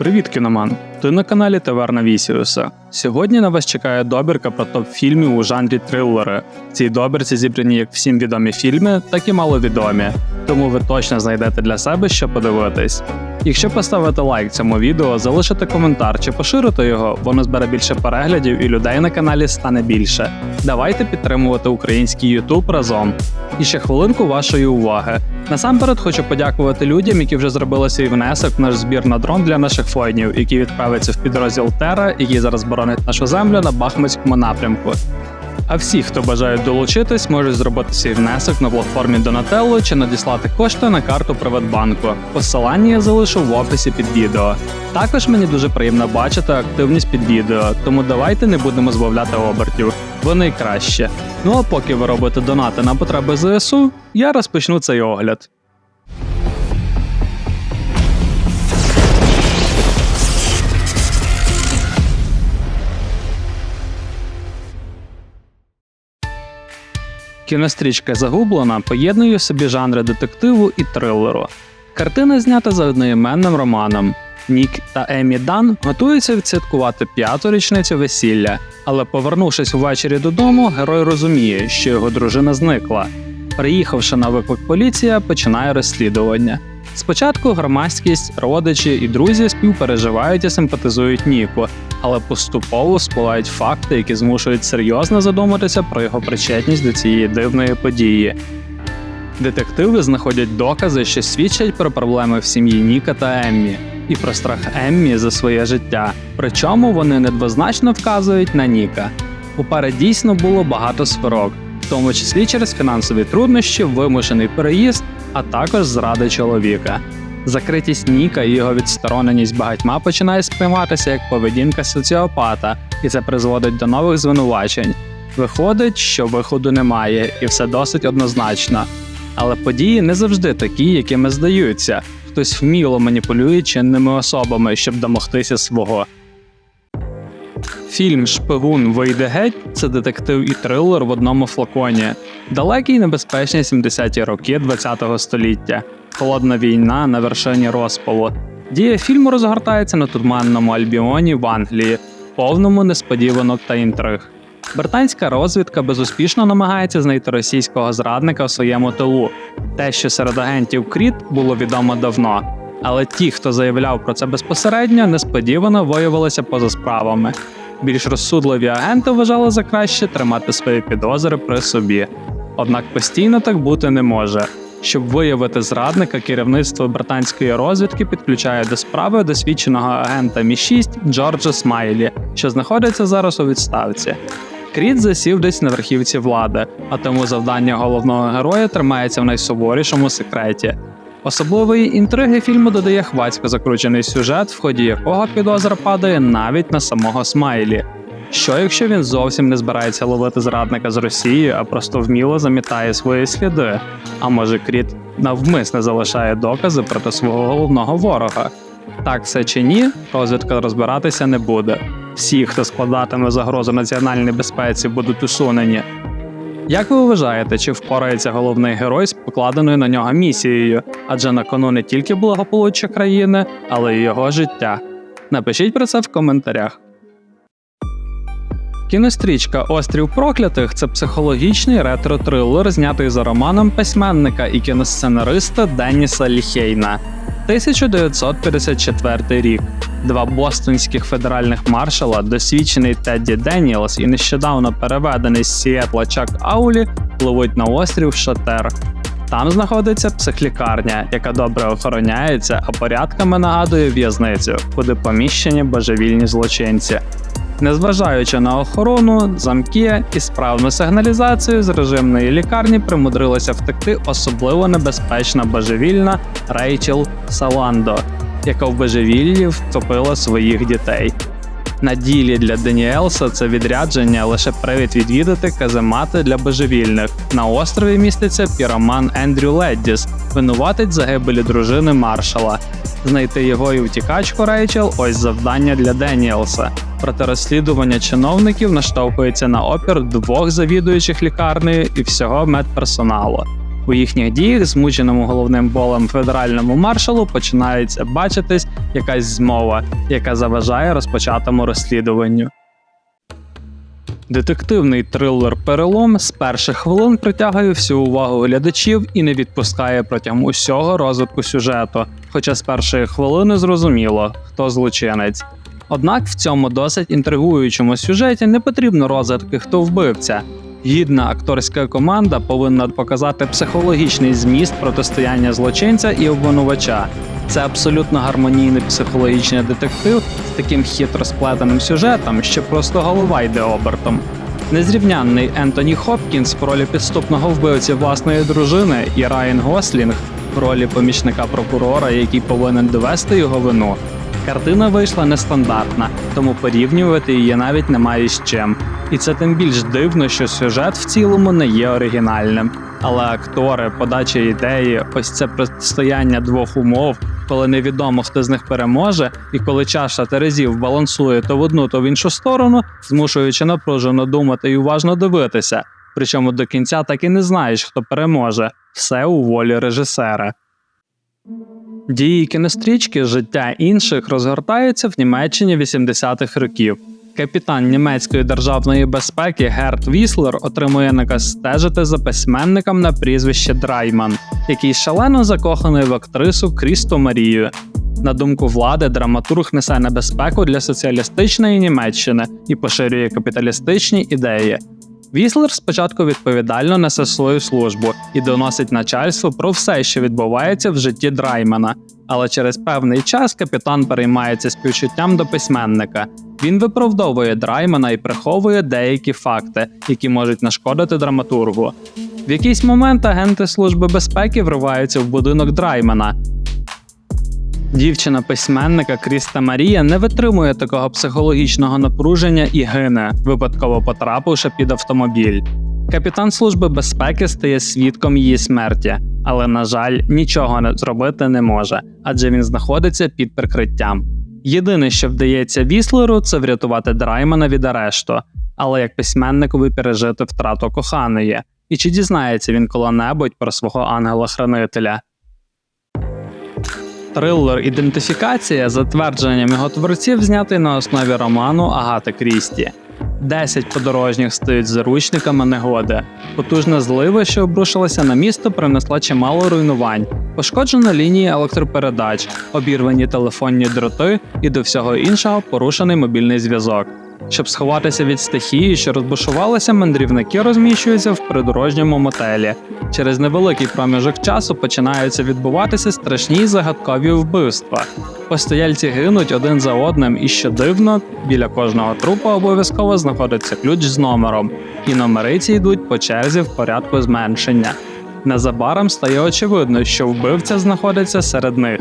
Привіт, кіноман! Ти на каналі Таверна Вісіуса. Сьогодні на вас чекає добірка про топ-фільмів у жанрі трилери. В цій добірці зібрані як всім відомі фільми, так і маловідомі. Тому ви точно знайдете для себе що подивитись. Якщо поставити лайк цьому відео, залишите коментар чи поширите його, воно збере більше переглядів і людей на каналі стане більше. Давайте підтримувати український YouTube разом. І ще хвилинку вашої уваги. Насамперед хочу подякувати людям, які вже зробили свій внесок в наш збір на дрон для наших воїнів, які відправляться в підрозділ Тера, який зараз боронить нашу землю на Бахмутському напрямку. А всі, хто бажає долучитись, можуть зробити свій внесок на платформі Donatello чи надіслати кошти на карту Приватбанку. Посилання я залишу в описі під відео. Також мені дуже приємно бачити активність під відео, тому давайте не будемо збавляти обертів. Ви найкраще. Ну а поки ви робите донати на потреби ЗСУ, я розпочну цей огляд. Кінострічка Загублена поєднує в собі жанри детективу і трилеру. Картина знята за одноіменним романом. Нік та Емі Дан готуються відсвяткувати п'яту річницю весілля, але повернувшись увечері додому, герой розуміє, що його дружина зникла. Приїхавши на виклик поліція, починає розслідування. Спочатку громадськість, родичі і друзі співпереживають і симпатизують Ніку, але поступово спливають факти, які змушують серйозно задуматися про його причетність до цієї дивної події. Детективи знаходять докази, що свідчать про проблеми в сім'ї Ніка та Еммі, і про страх Еммі за своє життя. Причому вони недвозначно вказують на Ніка. У пари дійсно було багато сварок, в тому числі через фінансові труднощі, вимушений переїзд, а також зради чоловіка. Закритість Ніка і його відстороненість багатьма починає сприйматися як поведінка соціопата, і це призводить до нових звинувачень. Виходить, що виходу немає, і все досить однозначно. Але події не завжди такі, якими здаються. Хтось вміло маніпулює чинними особами, щоб домогтися свого. Фільм Шпигун вийде геть це детектив і трилер в одному флаконі. Далекі й небезпечні 70-ті роки ХХ століття. Холодна війна на вершині розпалу. Дія фільму розгортається на туманному Альбіоні в Англії, повному несподіванок та інтриг. Британська розвідка безуспішно намагається знайти російського зрадника в своєму тилу. Те, що серед агентів Кріт було відомо давно. Але ті, хто заявляв про це безпосередньо, несподівано виявилися поза справами. Більш розсудливі агенти вважали за краще тримати свої підозри при собі. Однак постійно так бути не може. Щоб виявити зрадника, керівництво британської розвідки підключає до справи досвідченого агента Мі 6 Джорджа Смайлі, що знаходиться зараз у відставці. Кріт засів десь на верхівці влади, а тому завдання головного героя тримається в найсуворішому секреті. Особливої інтриги фільму додає хвацько закручений сюжет, в ході якого підозра падає навіть на самого Смайлі. Що якщо він зовсім не збирається ловити зрадника з Росії, а просто вміло замітає свої сліди? А може Кріт навмисне залишає докази проти свого головного ворога? Так це чи ні, розвідка розбиратися не буде. Всі, хто складатиме загрозу національній безпеці, будуть усунені. Як ви вважаєте, чи впорається головний герой з покладеною на нього місією? Адже на кону не тільки благополуччя країни, але й його життя? Напишіть про це в коментарях. Кінострічка Острів Проклятих це психологічний ретро-трилер, знятий за романом письменника і кіносценариста Деніса Ліхейна. 1954 рік. Два бостонських федеральних маршала, досвідчений Тедді Деніелс і нещодавно переведений з Сіетла Чак Аулі, пливуть на острів Шатер. Там знаходиться психлікарня, яка добре охороняється, а порядками нагадує в'язницю, куди поміщені божевільні злочинці. Незважаючи на охорону, замки і справну сигналізацію з режимної лікарні примудрилася втекти особливо небезпечна божевільна Рейчел Саландо, яка в божевіллі втопила своїх дітей. На ділі для Деніелса це відрядження лише привід відвідати каземати для божевільних. На острові міститься піроман Ендрю Леддіс, винуватець загибелі дружини маршала. Знайти його і втікачку Рейчел ось завдання для Деніелса. Проте розслідування чиновників наштовхується на опір двох завідуючих лікарнею і всього медперсоналу. У їхніх діях, змученому головним болем федеральному маршалу, починається бачитись якась змова, яка заважає розпочатому розслідуванню. Детективний трилер Перелом з перших хвилин притягує всю увагу глядачів і не відпускає протягом усього розвитку сюжету, хоча з першої хвилини зрозуміло, хто злочинець. Однак в цьому досить інтригуючому сюжеті не потрібно розвитки, хто вбивця. Гідна акторська команда повинна показати психологічний зміст протистояння злочинця і обвинувача. Це абсолютно гармонійний психологічний детектив з таким хитро сплетеним сюжетом, що просто голова йде обертом. Незрівнянний Ентоні Хопкінс в ролі підступного вбивці власної дружини і Райан Гослінг в ролі помічника прокурора, який повинен довести його вину. Картина вийшла нестандартна, тому порівнювати її навіть немає з чим. І це тим більш дивно, що сюжет в цілому не є оригінальним. Але актори, подача ідеї, ось це протистояння двох умов, коли невідомо хто з них переможе, і коли чаша терезів балансує то в одну, то в іншу сторону, змушуючи напружено думати і уважно дивитися. Причому до кінця так і не знаєш, хто переможе. Все у волі режисера. Дії кінострічки Життя інших розгортаються в Німеччині 80-х років. Капітан німецької державної безпеки Герт Віслер отримує наказ стежити за письменником на прізвище Драйман, який шалено закоханий в актрису Крісто Марію. На думку влади, драматург несе небезпеку для соціалістичної Німеччини і поширює капіталістичні ідеї. Віслер спочатку відповідально несе свою службу і доносить начальству про все, що відбувається в житті Драймана. Але через певний час капітан переймається співчуттям до письменника. Він виправдовує Драймана і приховує деякі факти, які можуть нашкодити драматургу. В якийсь момент агенти Служби безпеки вриваються в будинок Драймана. Дівчина письменника Кріста Марія не витримує такого психологічного напруження і гине, випадково потрапивши під автомобіль. Капітан Служби безпеки стає свідком її смерті, але, на жаль, нічого не зробити не може, адже він знаходиться під прикриттям. Єдине, що вдається Віслеру, це врятувати Драймана від арешту, але як письменникові пережити втрату коханої. І чи дізнається він коли-небудь про свого ангела-хранителя? Трилер Ідентифікація, за твердженням його творців, знятий на основі роману Агати Крісті. Десять подорожніх стають заручниками негоди. Потужна злива, що обрушилася на місто, принесла чимало руйнувань, пошкоджено лінії електропередач, обірвані телефонні дроти і до всього іншого порушений мобільний зв'язок. Щоб сховатися від стихії, що розбушувалися, мандрівники розміщуються в придорожньому мотелі. Через невеликий проміжок часу починаються відбуватися страшні загадкові вбивства. Постояльці гинуть один за одним, і що дивно, біля кожного трупа обов'язково знаходиться ключ з номером, і номери ці йдуть по черзі в порядку зменшення. Незабаром стає очевидно, що вбивця знаходиться серед них.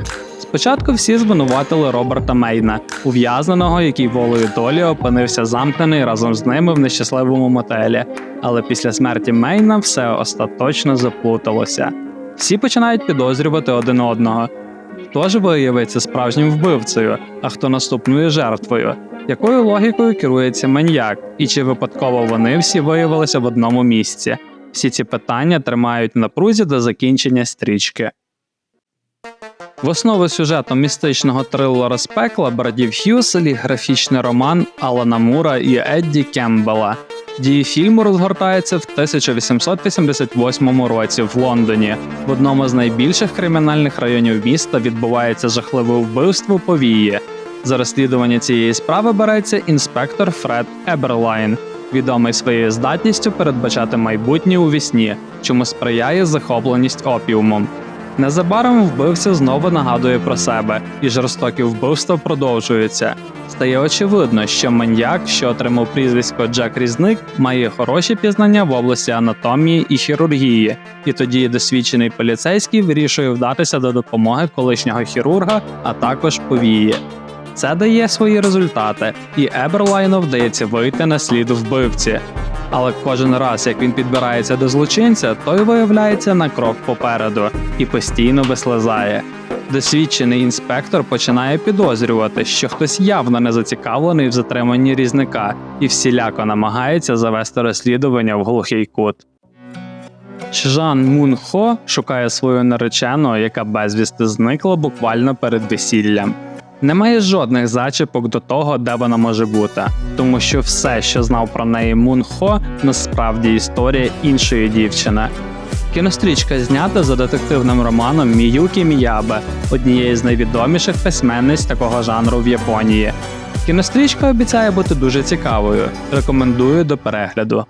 Спочатку всі звинуватили Роберта Мейна, ув'язненого, який волею долі опинився замкнений разом з ними в нещасливому мотелі. Але після смерті Мейна все остаточно заплуталося. Всі починають підозрювати один одного. Хто ж виявиться справжнім вбивцею, а хто наступною жертвою? Якою логікою керується маньяк, і чи випадково вони всі виявилися в одному місці? Всі ці питання тримають в напрузі до закінчення стрічки. В основу сюжету містичного трилера з пекла братів Х'юселі графічний роман Алана Мура і Едді Кембела. Дії фільму розгортаються в 1888 році в Лондоні. В одному з найбільших кримінальних районів міста відбувається жахливе вбивство повії. За розслідування цієї справи береться інспектор Фред Еберлайн, відомий своєю здатністю передбачати майбутнє у вісні, чому сприяє захопленість опіумом. Незабаром вбивця знову нагадує про себе, і жорстокі вбивства продовжуються. Стає очевидно, що маньяк, що отримав прізвисько Джек Різник, має хороші пізнання в області анатомії і хірургії, і тоді досвідчений поліцейський вирішує вдатися до допомоги колишнього хірурга, а також повії. Це дає свої результати, і Еберлайну вдається вийти на слід вбивці. Але кожен раз, як він підбирається до злочинця, той виявляється на крок попереду і постійно вислизає. Досвідчений інспектор починає підозрювати, що хтось явно не зацікавлений в затриманні різника і всіляко намагається завести розслідування в глухий кут. Чжан Мун Хо шукає свою наречену, яка безвісти зникла буквально перед весіллям. Немає жодних зачіпок до того, де вона може бути, тому що все, що знав про неї Мун Хо, насправді історія іншої дівчини. Кінострічка знята за детективним романом Міюкі Міябе, однієї з найвідоміших письменниць такого жанру в Японії. Кінострічка обіцяє бути дуже цікавою. Рекомендую до перегляду.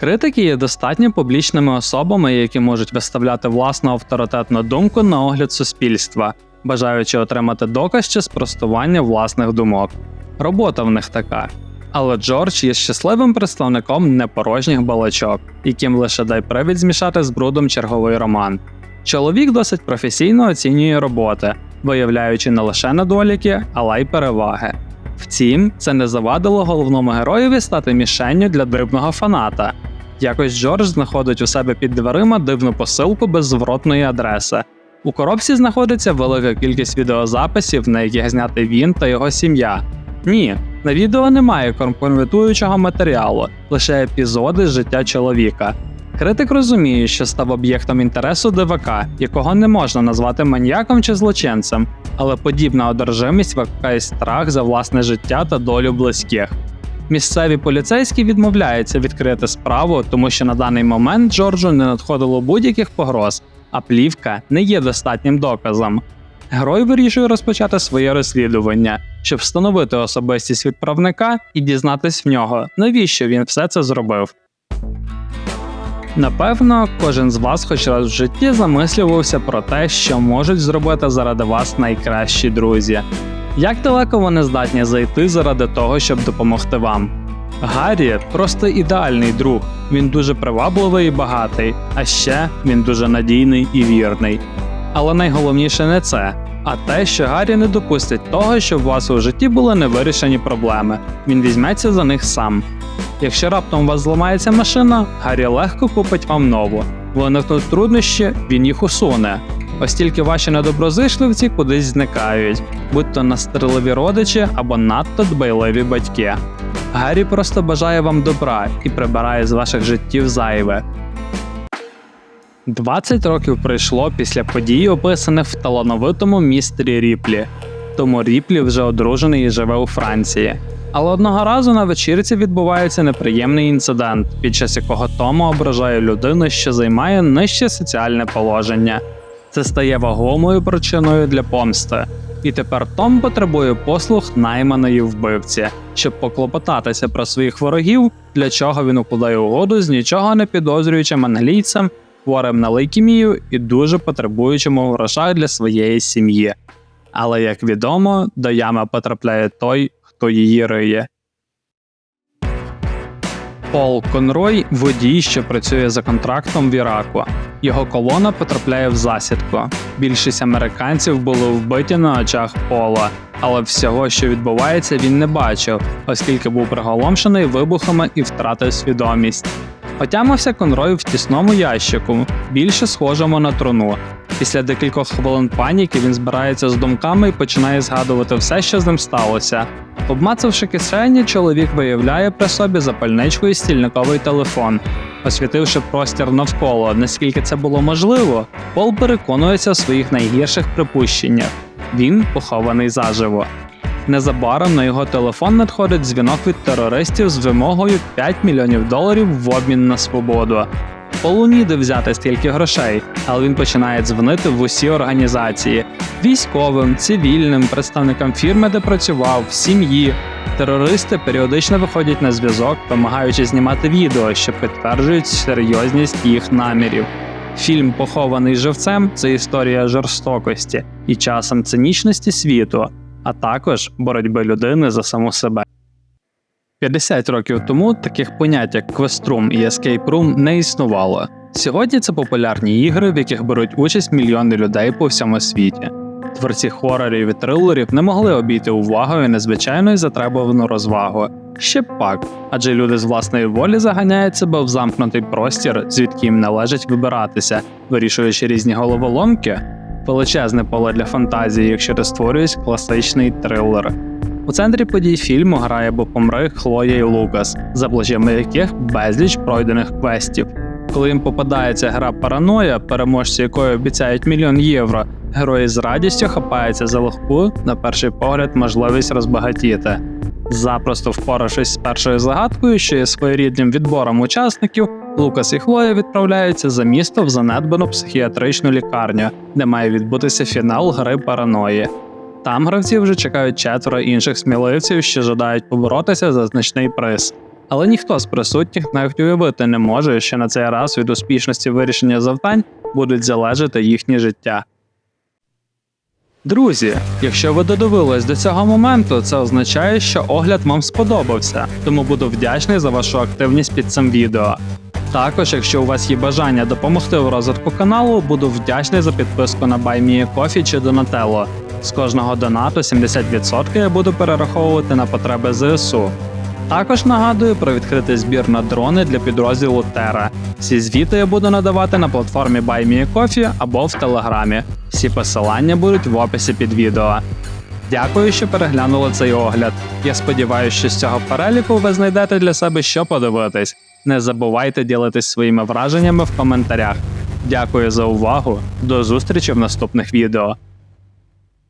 Критики є достатньо публічними особами, які можуть виставляти власну авторитетну думку на огляд суспільства, бажаючи отримати доказ чи спростування власних думок. Робота в них така. Але Джордж є щасливим представником непорожніх балачок, яким лише дай привід змішати з брудом черговий роман. Чоловік досить професійно оцінює роботи, виявляючи не лише недоліки, але й переваги. Втім, це не завадило головному героєві стати мішенню для дивного фаната. Якось Джордж знаходить у себе під дверима дивну посилку без зворотної адреси. У коробці знаходиться велика кількість відеозаписів, на яких знятий він та його сім'я. Ні, на відео немає компрометуючого матеріалу, лише епізоди з життя чоловіка. Критик розуміє, що став об'єктом інтересу ДВК, якого не можна назвати маньяком чи злочинцем, але подібна одержимість викликає страх за власне життя та долю близьких. Місцеві поліцейські відмовляються відкрити справу, тому що на даний момент Джорджу не надходило будь-яких погроз, а плівка не є достатнім доказом. Герой вирішує розпочати своє розслідування, щоб встановити особистість відправника і дізнатись в нього, навіщо він все це зробив. Напевно, кожен з вас хоч раз в житті замислювався про те, що можуть зробити заради вас найкращі друзі. Як далеко вони здатні зайти заради того, щоб допомогти вам? Гаррі просто ідеальний друг. Він дуже привабливий і багатий, а ще він дуже надійний і вірний. Але найголовніше не це, а те, що Гаррі не допустить того, щоб у вас у житті були невирішені проблеми. Він візьметься за них сам. Якщо раптом у вас зламається машина, Гаррі легко купить вам нову. Виникнуть труднощі, він їх усуне. Ось тільки ваші недоброзичливці кудись зникають, будь то настерливі родичі або надто дбайливі батьки. Гаррі просто бажає вам добра і прибирає з ваших життів зайве. 20 років пройшло після подій, описаних в талановитому містері Ріплі. Тому Ріплі вже одружений і живе у Франції. Але одного разу на вечірці відбувається неприємний інцидент, під час якого Тома ображає людину, що займає нижче соціальне положення. Це стає вагомою причиною для помсти. І тепер Том потребує послуг найманої вбивці, щоб поклопотатися про своїх ворогів, для чого він укладає угоду з нічого не підозрюючим англійцем, хворим на лейкемію і дуже потребуючим грошах для своєї сім'ї. Але як відомо, до ями потрапляє той, хто її риє. Пол Конрой водій, що працює за контрактом в Іраку. Його колона потрапляє в засідку. Більшість американців були вбиті на очах Пола, але всього, що відбувається, він не бачив, оскільки був приголомшений вибухами і втратив свідомість. Отямився Конрой в тісному ящику, більше схожому на труну. Після декількох хвилин паніки він збирається з думками і починає згадувати все, що з ним сталося. Обмацавши кишені, чоловік виявляє при собі запальничку і стільниковий телефон. Освітивши простір навколо, наскільки це було можливо, Пол переконується в своїх найгірших припущеннях. Він похований заживо. Незабаром на його телефон надходить дзвінок від терористів з вимогою 5 мільйонів доларів в обмін на свободу. Полу ніде взяти стільки грошей, але він починає дзвонити в усі організації: військовим, цивільним, представникам фірми, де працював, сім'ї. Терористи періодично виходять на зв'язок, вимагаючи знімати відео, що підтверджують серйозність їх намірів. Фільм Похований живцем це історія жорстокості і часом цинічності світу, а також боротьби людини за саму себе. 50 років тому таких понять, як квеструм і escape room не існувало. Сьогодні це популярні ігри, в яких беруть участь мільйони людей по всьому світі. Творці хорорів і трилерів не могли обійти увагою незвичайну і затребувану розвагу. Ще пак, адже люди з власної волі заганяють себе в замкнутий простір, звідки їм належить вибиратися, вирішуючи різні головоломки. Величезне поле для фантазії, якщо ти створюєш класичний трилер. У центрі подій фільму грає або помри Хлоя і Лукас, за плечима яких безліч пройдених квестів. Коли їм попадається гра Параноя, переможці якої обіцяють мільйон євро, герої з радістю хапаються за легку, на перший погляд, можливість розбагатіти. Запросто впоравшись з першою загадкою, що є своєрідним відбором учасників, Лукас і Хлоя відправляються за місто в занедбану психіатричну лікарню, де має відбутися фінал гри Параної. Там гравці вже чекають четверо інших сміливців, що жадають поборотися за значний приз. Але ніхто з присутніх навіть уявити не може, що на цей раз від успішності вирішення завдань будуть залежати їхнє життя. Друзі, якщо ви додивились до цього моменту, це означає, що огляд вам сподобався, тому буду вдячний за вашу активність під цим відео. Також, якщо у вас є бажання допомогти в розвитку каналу, буду вдячний за підписку на BuyMeACoffee чи Donatello. З кожного донату 70% я буду перераховувати на потреби ЗСУ. Також нагадую про відкритий збір на дрони для підрозділу Terra. Всі звіти я буду надавати на платформі BuyMeACoffee або в Телеграмі. Всі посилання будуть в описі під відео. Дякую, що переглянули цей огляд. Я сподіваюся, що з цього переліку ви знайдете для себе що подивитись. Не забувайте ділитись своїми враженнями в коментарях. Дякую за увагу. До зустрічі в наступних відео.